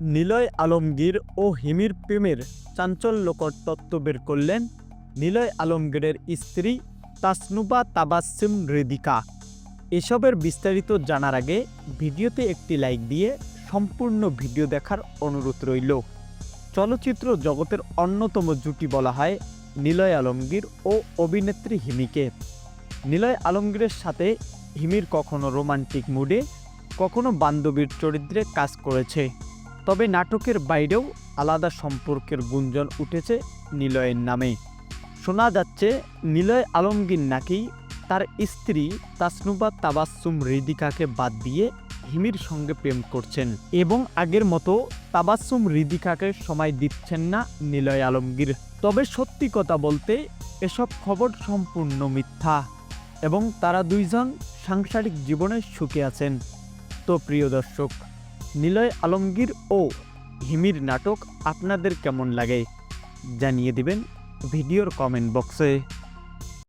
নিলয় আলমগীর ও হিমির প্রেমের চাঞ্চল্যকর তত্ত্ব বের করলেন নিলয় আলমগীরের স্ত্রী তাসনুবা তাবাসিম হৃদিকা এসবের বিস্তারিত জানার আগে ভিডিওতে একটি লাইক দিয়ে সম্পূর্ণ ভিডিও দেখার অনুরোধ রইল। চলচ্চিত্র জগতের অন্যতম জুটি বলা হয় নিলয় আলমগীর ও অভিনেত্রী হিমিকে। নিলয় আলমগীরের সাথে হিমির কখনো রোমান্টিক মুডে, কখনো বান্ধবীর চরিত্রে কাজ করেছে। তবে নাটকের বাইরেও আলাদা সম্পর্কের গুঞ্জন উঠেছে নিলয়ের নামে। শোনা যাচ্ছে, নিলয় আলমগীর নাকি তার স্ত্রী তাসনুবা তাবাসসুম হৃদিকাকে বাদ দিয়ে হিমির সঙ্গে প্রেম করছেন এবং আগের মতো তাবাসসুম হৃদিকাকে সময় দিচ্ছেন না নিলয় আলমগীর। তবে সত্যি কথা বলতে, এসব খবর সম্পূর্ণ মিথ্যা এবং তারা দুইজন সাংসারিক জীবনে সুখে আছেন। তো প্রিয় দর্শক নিলয় আলমগীর ও হিমির নাটক আপনাদের কেমন লাগে? জানিয়ে দিবেন ভিডিওর কমেন্ট বক্সে।